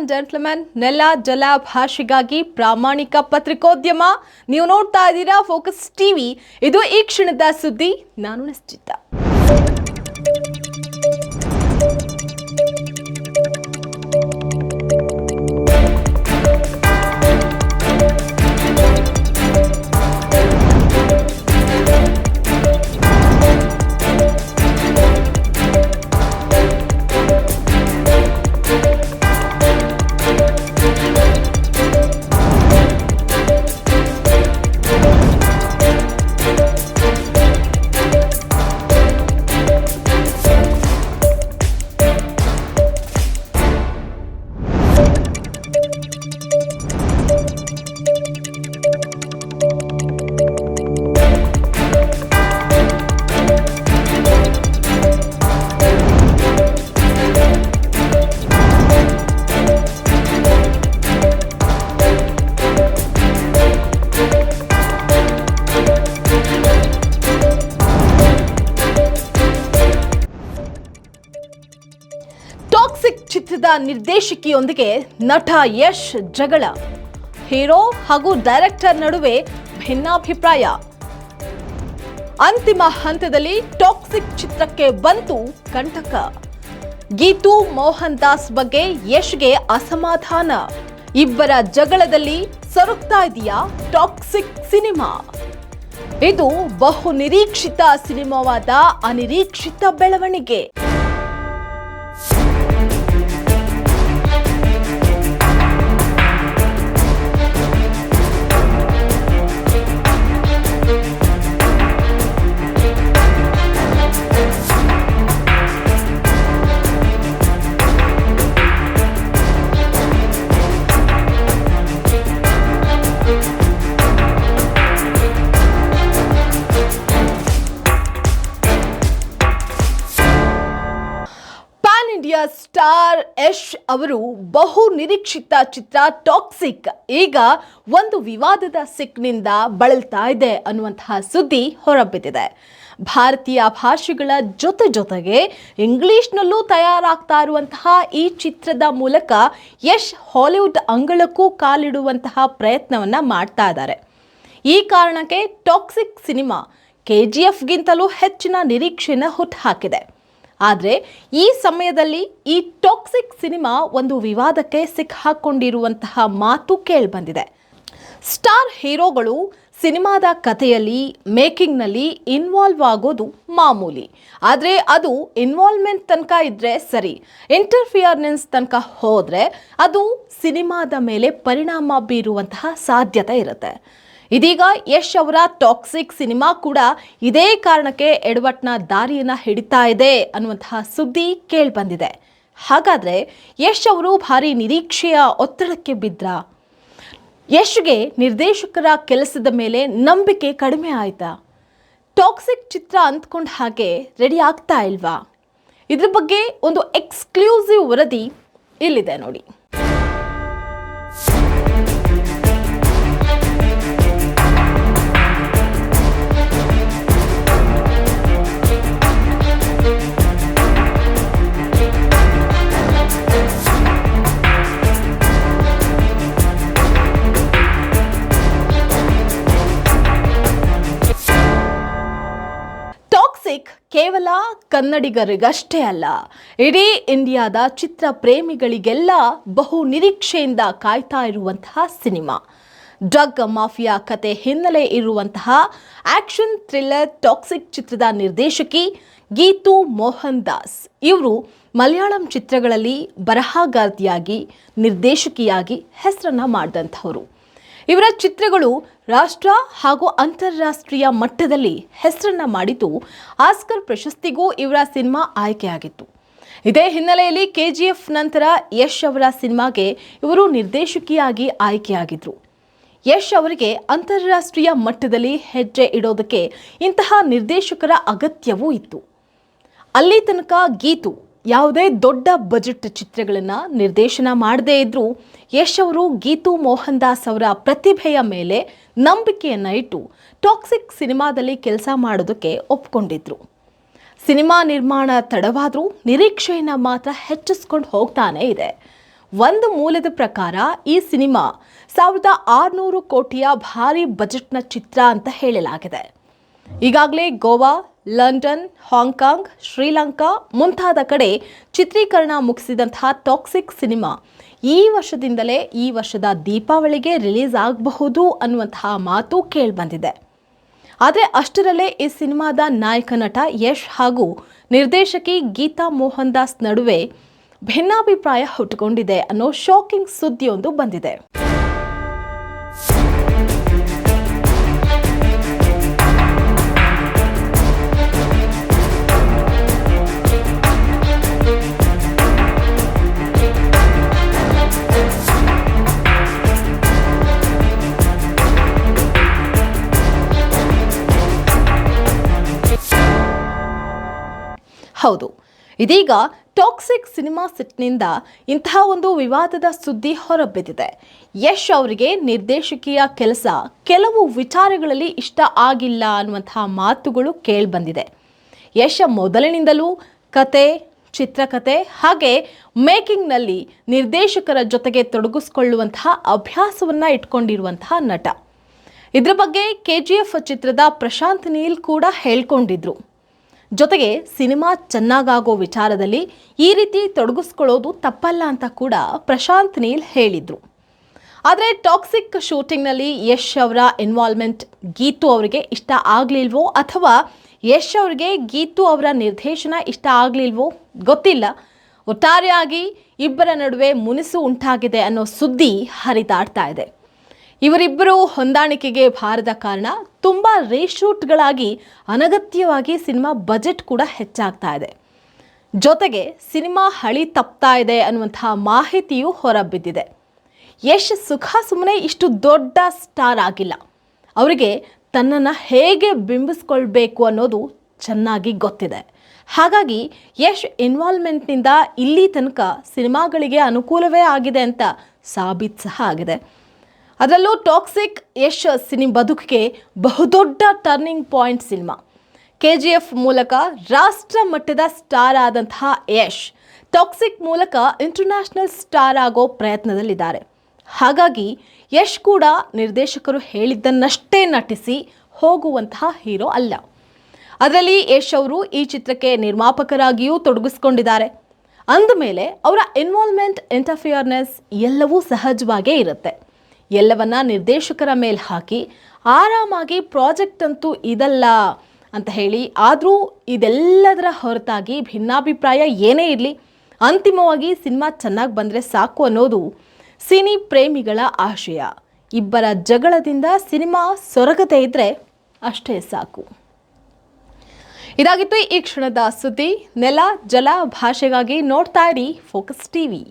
And gentlemen ನೆಲ ಜಲ ಭಾಷೆಗಾಗಿ ಪ್ರಾಮಾಣಿಕ ಪತ್ರಿಕೋದ್ಯಮ ನೀವು ನೋಡ್ತಾ ಇದ್ದೀರಾ ಫೋಕಸ್ ಟಿವಿ ಇದು ಈ ಕ್ಷಣದ ಸುದ್ದಿ. ನಾನು ನಿಶ್ಚಿತ. ನಿರ್ದೇಶಕಿಯೊಂದಿಗೆ ನಟ ಯಶ್ ಜಗಳ. ಹೀರೋ ಹಾಗೂ ಡೈರೆಕ್ಟರ್ ನಡುವೆ ಭಿನ್ನಾಭಿಪ್ರಾಯ. ಅಂತಿಮ ಹಂತದಲ್ಲಿ ಟಾಕ್ಸಿಕ್ ಚಿತ್ರಕ್ಕೆ ಬಂತು ಕಂಟಕ. ಗೀತು ಮೋಹನ್ ದಾಸ್ ಬಗ್ಗೆ ಯಶ್ಗೆ ಅಸಮಾಧಾನ. ಇಬ್ಬರ ಜಗಳದಲ್ಲಿ ಸರುಕ್ತಾ ಇದೆಯಾ ಟಾಕ್ಸಿಕ್ ಸಿನಿಮಾ? ಇದು ಬಹು ನಿರೀಕ್ಷಿತ ಸಿನಿಮಾವಾದ ಅನಿರೀಕ್ಷಿತ ಬೆಳವಣಿಗೆ. ಸ್ಟಾರ್ ಯಶ್ ಅವರು ಬಹು ನಿರೀಕ್ಷಿತ ಚಿತ್ರ ಟಾಕ್ಸಿಕ್. ಈಗ ಒಂದು ವಿವಾದದ ಸಿಕ್ನಿಂದ ಬಳಲ್ತಾ ಇದೆ ಅನ್ನುವಂತಹ ಸುದ್ದಿ ಹೊರಬಿದ್ದಿದೆ. ಭಾರತೀಯ ಭಾಷೆಗಳ ಜೊತೆ ಜೊತೆಗೆ ಇಂಗ್ಲಿಷ್ನಲ್ಲೂ ತಯಾರಾಗ್ತಾ ಇರುವಂತಹ ಈ ಚಿತ್ರದ ಮೂಲಕ ಯಶ್ ಹಾಲಿವುಡ್ ಅಂಗಳಕ್ಕೂ ಕಾಲಿಡುವಂತಹ ಪ್ರಯತ್ನವನ್ನ ಮಾಡ್ತಾ ಇದ್ದಾರೆ. ಈ ಕಾರಣಕ್ಕೆ ಟಾಕ್ಸಿಕ್ ಸಿನಿಮಾ ಕೆ ಜಿ ಎಫ್ಗಿಂತಲೂ ಹೆಚ್ಚಿನ ನಿರೀಕ್ಷೆನ ಹುಟ್ಟುಹಾಕಿದೆ ಆದರೆ ಈ ಸಮಯದಲ್ಲಿ ಈ ಟಾಕ್ಸಿಕ್ ಸಿನಿಮಾ ಒಂದು ವಿವಾದಕ್ಕೆ ಸಿಕ್ಕಾಕೊಂಡಿರುವಂತಹ ಮಾತು ಕೇಳಿಬಂದಿದೆ. ಸ್ಟಾರ್ ಹೀರೋಗಳು ಸಿನಿಮಾದ ಕಥೆಯಲ್ಲಿ, ಮೇಕಿಂಗ್ನಲ್ಲಿ ಇನ್ವಾಲ್ವ್ ಆಗೋದು ಮಾಮೂಲಿ. ಆದರೆ ಅದು ಇನ್ವಾಲ್ವ್ಮೆಂಟ್ ತನಕ ಇದ್ದರೆ ಸರಿ, ಇಂಟರ್ಫಿಯರ್ನೆನ್ಸ್ ತನಕ ಹೋದರೆ ಅದು ಸಿನಿಮಾದ ಮೇಲೆ ಪರಿಣಾಮ ಬೀರುವಂತಹ ಸಾಧ್ಯತೆ ಇರುತ್ತೆ. ಇದೀಗ ಯಶ್ ಅವರ ಟಾಕ್ಸಿಕ್ ಸಿನಿಮಾ ಕೂಡ ಇದೇ ಕಾರಣಕ್ಕೆ ಎಡವಟ್ನ ದಾರಿಯನ್ನ ಹಿಡಿತಾ ಇದೆ ಅನ್ನುವಂತಹ ಸುದ್ದಿ ಕೇಳಿಬಂದಿದೆ. ಹಾಗಾದ್ರೆ ಯಶ್ ಅವರು ಭಾರಿ ನಿರೀಕ್ಷೆಯ ಒತ್ತಡಕ್ಕೆ ಬಿದ್ರ? ಯಶ್ಗೆ ನಿರ್ದೇಶಕರ ಕೆಲಸದ ಮೇಲೆ ನಂಬಿಕೆ ಕಡಿಮೆ ಆಯ್ತಾ? ಟಾಕ್ಸಿಕ್ ಚಿತ್ರ ಅಂದ್ಕೊಂಡ ಹಾಗೆ ರೆಡಿ ಆಗ್ತಾ ಇಲ್ವಾ? ಇದ್ರ ಬಗ್ಗೆ ಒಂದು ಎಕ್ಸ್ಕ್ಲೂಸಿವ್ ವರದಿ ಇಲ್ಲಿದೆ ನೋಡಿ. ಕೇವಲ ಕನ್ನಡಿಗರಿಗಷ್ಟೇ ಅಲ್ಲ, ಇಡೀ ಇಂಡಿಯಾದ ಚಿತ್ರ ಪ್ರೇಮಿಗಳಿಗೆಲ್ಲ ಬಹು ನಿರೀಕ್ಷೆಯಿಂದ ಕಾಯ್ತಾ ಇರುವಂತಹ ಸಿನಿಮಾ. ಡ್ರಗ್ ಮಾಫಿಯಾ ಕತೆ ಹಿನ್ನೆಲೆ ಇರುವಂತಹ ಆಕ್ಷನ್ ಥ್ರಿಲ್ಲರ್ ಟಾಕ್ಸಿಕ್ ಚಿತ್ರದ ನಿರ್ದೇಶಕಿ ಗೀತು ಮೋಹನ್ ದಾಸ್. ಇವರು ಮಲಯಾಳಂ ಚಿತ್ರಗಳಲ್ಲಿ ಬರಹಗಾರ್ತಿಯಾಗಿ ನಿರ್ದೇಶಕಿಯಾಗಿ ಹೆಸರನ್ನು ಮಾಡಿದಂಥವರು. ಇವರ ಚಿತ್ರಗಳು ರಾಷ್ಟ್ರ ಹಾಗೂ ಅಂತಾರಾಷ್ಟ್ರೀಯ ಮಟ್ಟದಲ್ಲಿ ಹೆಸರನ್ನ ಮಾಡಿದ್ದು ಆಸ್ಕರ್ ಪ್ರಶಸ್ತಿಗೂ ಇವರ ಸಿನಿಮಾ ಆಯ್ಕೆಯಾಗಿತ್ತು. ಇದೇ ಹಿನ್ನೆಲೆಯಲ್ಲಿ ಕೆ ಜಿ ಎಫ್ ನಂತರ ಯಶ್ ಅವರ ಸಿನಿಮಾಗೆ ಇವರು ನಿರ್ದೇಶಕಿಯಾಗಿ ಆಯ್ಕೆಯಾಗಿದ್ರು. ಯಶ್ ಅವರಿಗೆ ಅಂತಾರಾಷ್ಟ್ರೀಯ ಮಟ್ಟದಲ್ಲಿ ಹೆಜ್ಜೆ ಇಡೋದಕ್ಕೆ ಇಂತಹ ನಿರ್ದೇಶಕರ ಅಗತ್ಯವೂ ಇತ್ತು. ಅಲ್ಲಿ ತನಕ ಗೀತು ಯಾವುದೇ ದೊಡ್ಡ ಬಜೆಟ್ ಚಿತ್ರಗಳನ್ನು ನಿರ್ದೇಶನ ಮಾಡದೇ ಇದ್ದರೂ ಯಶ್ ಅವರು ಗೀತು ಮೋಹನ್ ದಾಸ್ ಅವರ ಪ್ರತಿಭೆಯ ಮೇಲೆ ನಂಬಿಕೆಯನ್ನು ಇಟ್ಟು ಟಾಕ್ಸಿಕ್ ಸಿನಿಮಾದಲ್ಲಿ ಕೆಲಸ ಮಾಡೋದಕ್ಕೆ ಒಪ್ಕೊಂಡಿದ್ರು. ಸಿನಿಮಾ ನಿರ್ಮಾಣ ತಡವಾದರೂ ನಿರೀಕ್ಷೆಯನ್ನು ಮಾತ್ರ ಹೆಚ್ಚಿಸ್ಕೊಂಡು ಹೋಗ್ತಾನೇ ಇದೆ. ಒಂದು ಮೂಲದ ಪ್ರಕಾರ ಈ ಸಿನಿಮಾ ಸಾವಿರದ ಆರುನೂರು ಕೋಟಿಯ ಭಾರಿ ಬಜೆಟ್ನ ಚಿತ್ರ ಅಂತ ಹೇಳಲಾಗಿದೆ. ಈಗಾಗಲೇ ಗೋವಾ ಲಂಡನ್, ಹಾಂಗ್ಕಾಂಗ್, ಶ್ರೀಲಂಕಾ ಮುಂತಾದ ಕಡೆ ಚಿತ್ರೀಕರಣ ಮುಗಿಸಿದಂತಹ ಟಾಕ್ಸಿಕ್ ಸಿನಿಮಾ. ಈ ವರ್ಷದಿಂದಲೇ ಈ ವರ್ಷದ ದೀಪಾವಳಿಗೆ ರಿಲೀಸ್ ಆಗಬಹುದು ಅನ್ನುವಂತಹ ಮಾತು ಕೇಳಿಬಂದಿದೆ. ಆದರೆ ಅಷ್ಟರಲ್ಲೇ ಈ ಸಿನಿಮಾದ ನಾಯಕ ನಟ ಯಶ್ ಹಾಗೂ ನಿರ್ದೇಶಕಿ ಗೀತಾ ಮೋಹನ್ ದಾಸ್ ನಡುವೆ ಭಿನ್ನಾಭಿಪ್ರಾಯ ಹುಟ್ಟುಕೊಂಡಿದೆ ಅನ್ನೋ ಶಾಕಿಂಗ್ ಸುದ್ದಿಯೊಂದು ಬಂದಿದೆ. ಹೌದು. ಇದೀಗ ಟಾಕ್ಸಿಕ್ ಸಿನಿಮಾ ಸೆಟ್ನಿಂದ ಇಂತಹ ಒಂದು ವಿವಾದದ ಸುದ್ದಿ ಹೊರಬಿದ್ದಿದೆ. ಯಶ್ ಅವರಿಗೆ ನಿರ್ದೇಶಕಿಯ ಕೆಲಸ ಕೆಲವು ವಿಚಾರಗಳಲ್ಲಿ ಇಷ್ಟ ಆಗಿಲ್ಲ ಅನ್ನುವಂತಹ ಮಾತುಗಳು ಕೇಳಿಬಂದಿದೆ. ಯಶ್ ಮೊದಲಿನಿಂದಲೂ ಕತೆ ಚಿತ್ರಕಥೆ ಹಾಗೆ ಮೇಕಿಂಗ್ನಲ್ಲಿ ನಿರ್ದೇಶಕರ ಜೊತೆಗೆ ತೊಡಗಿಸ್ಕೊಳ್ಳುವಂತಹ ಅಭ್ಯಾಸವನ್ನು ಇಟ್ಕೊಂಡಿರುವಂತಹ ನಟ. ಇದರ ಬಗ್ಗೆ ಕೆ ಜಿ ಎಫ್ ಚಿತ್ರದ ಪ್ರಶಾಂತ್ ನೀಲ್ ಕೂಡ ಹೇಳ್ಕೊಂಡಿದ್ರು. ಜೊತೆಗೆ ಸಿನಿಮಾ ಚೆನ್ನಾಗಾಗೋ ವಿಚಾರದಲ್ಲಿ ಈ ರೀತಿ ತೊಡಗಿಸ್ಕೊಳ್ಳೋದು ತಪ್ಪಲ್ಲ ಅಂತ ಕೂಡ ಪ್ರಶಾಂತ್ ನೀಲ್ ಹೇಳಿದರು. ಆದರೆ ಟಾಕ್ಸಿಕ್ ಶೂಟಿಂಗ್ನಲ್ಲಿ ಯಶ್ ಅವರ ಇನ್ವಾಲ್ವ್ಮೆಂಟ್ ಗೀತು ಅವರಿಗೆ ಇಷ್ಟ ಆಗಲಿಲ್ವೋ ಅಥವಾ ಯಶ್ ಅವರಿಗೆ ಗೀತು ಅವರ ನಿರ್ದೇಶನ ಇಷ್ಟ ಆಗಲಿಲ್ವೋ ಗೊತ್ತಿಲ್ಲ. ಒಟ್ಟಾರೆಯಾಗಿ ಇಬ್ಬರ ನಡುವೆ ಮುನಿಸು ಉಂಟಾಗಿದೆ ಅನ್ನೋ ಸುದ್ದಿ ಹರಿದಾಡ್ತಾ ಇದೆ. ಇವರಿಬ್ಬರು ಹೊಂದಾಣಿಕೆಗೆ ಬಾರದ ಕಾರಣ ತುಂಬ ರೀಶೂಟ್ಗಳಾಗಿ ಅನಗತ್ಯವಾಗಿ ಸಿನಿಮಾ ಬಜೆಟ್ ಕೂಡ ಹೆಚ್ಚಾಗ್ತಾ ಇದೆ. ಜೊತೆಗೆ ಸಿನಿಮಾ ಹಳಿ ತಪ್ತಾ ಇದೆ ಅನ್ನುವಂತಹ ಮಾಹಿತಿಯೂ ಹೊರಬಿದ್ದಿದೆ. ಯಶ್ ಸುಖ ಸುಮ್ಮನೆ ಇಷ್ಟು ದೊಡ್ಡ ಸ್ಟಾರ್ ಆಗಿಲ್ಲ. ಅವರಿಗೆ ತನ್ನನ್ನು ಹೇಗೆ ಬಿಂಬಿಸ್ಕೊಳ್ಬೇಕು ಅನ್ನೋದು ಚೆನ್ನಾಗಿ ಗೊತ್ತಿದೆ. ಹಾಗಾಗಿ ಯಶ್ ಇನ್ವಾಲ್ವ್ಮೆಂಟ್ನಿಂದ ಇಲ್ಲಿ ತನಕ ಸಿನಿಮಾಗಳಿಗೆ ಅನುಕೂಲವೇ ಆಗಿದೆ ಅಂತ ಸಾಬೀತು ಸಹ ಆಗಿದೆ. ಅದರಲ್ಲೂ ಟಾಕ್ಸಿಕ್ ಯಶ್ ಸಿನಿ ಬದುಕಿಗೆ ಬಹುದೊಡ್ಡ turning point cinema. K G F ಮೂಲಕ ರಾಷ್ಟ್ರ ಮಟ್ಟದ ಸ್ಟಾರ್ ಆದಂತಹ ಯಶ್ ಟಾಕ್ಸಿಕ್ ಮೂಲಕ ಇಂಟರ್ನ್ಯಾಷನಲ್ ಸ್ಟಾರ್ ಆಗೋ ಪ್ರಯತ್ನದಲ್ಲಿದ್ದಾರೆ. ಹಾಗಾಗಿ ಯಶ್ ಕೂಡ ನಿರ್ದೇಶಕರು ಹೇಳಿದ್ದನ್ನಷ್ಟೇ ನಟಿಸಿ ಹೋಗುವಂತಹ ಹೀರೋ ಅಲ್ಲ. ಅದರಲ್ಲಿ ಯಶ್ ಅವರು ಈ ಚಿತ್ರಕ್ಕೆ ನಿರ್ಮಾಪಕರಾಗಿಯೂ ತೊಡಗಿಸ್ಕೊಂಡಿದ್ದಾರೆ. ಅಂದಮೇಲೆ ಅವರ ಇನ್ವಾಲ್ವ್ಮೆಂಟ್ ಇಂಟರ್ಫಿಯರ್ನೆಸ್ ಎಲ್ಲವೂ ಸಹಜವಾಗೇ ಇರುತ್ತೆ. ಎಲ್ಲವನ್ನ ನಿರ್ದೇಶಕರ ಮೇಲೆ ಹಾಕಿ ಆರಾಮಾಗಿ ಪ್ರಾಜೆಕ್ಟ್ ಅಂತೂ ಇದಲ್ಲ ಅಂತ ಹೇಳಿ, ಆದರೂ ಇದೆಲ್ಲದರ ಹೊರತಾಗಿ ಭಿನ್ನಾಭಿಪ್ರಾಯ ಏನೇ ಇರಲಿ, ಅಂತಿಮವಾಗಿ ಸಿನಿಮಾ ಚೆನ್ನಾಗಿ ಬಂದರೆ ಸಾಕು ಅನ್ನೋದು ಸಿನಿ ಪ್ರೇಮಿಗಳ ಆಶಯ. ಇಬ್ಬರ ಜಗಳದಿಂದ ಸಿನಿಮಾ ಸೊರಗದೆ ಇದ್ದರೆ ಅಷ್ಟೇ ಸಾಕು. ಇದಾಗಿತ್ತು ಈ ಕ್ಷಣದ ಸುದ್ದಿ. ನೆಲ, ಜಲ ಭಾಷೆಗಾಗಿ ನೋಡ್ತಾ ಇರಿ ಫೋಕಸ್ ಟಿವಿ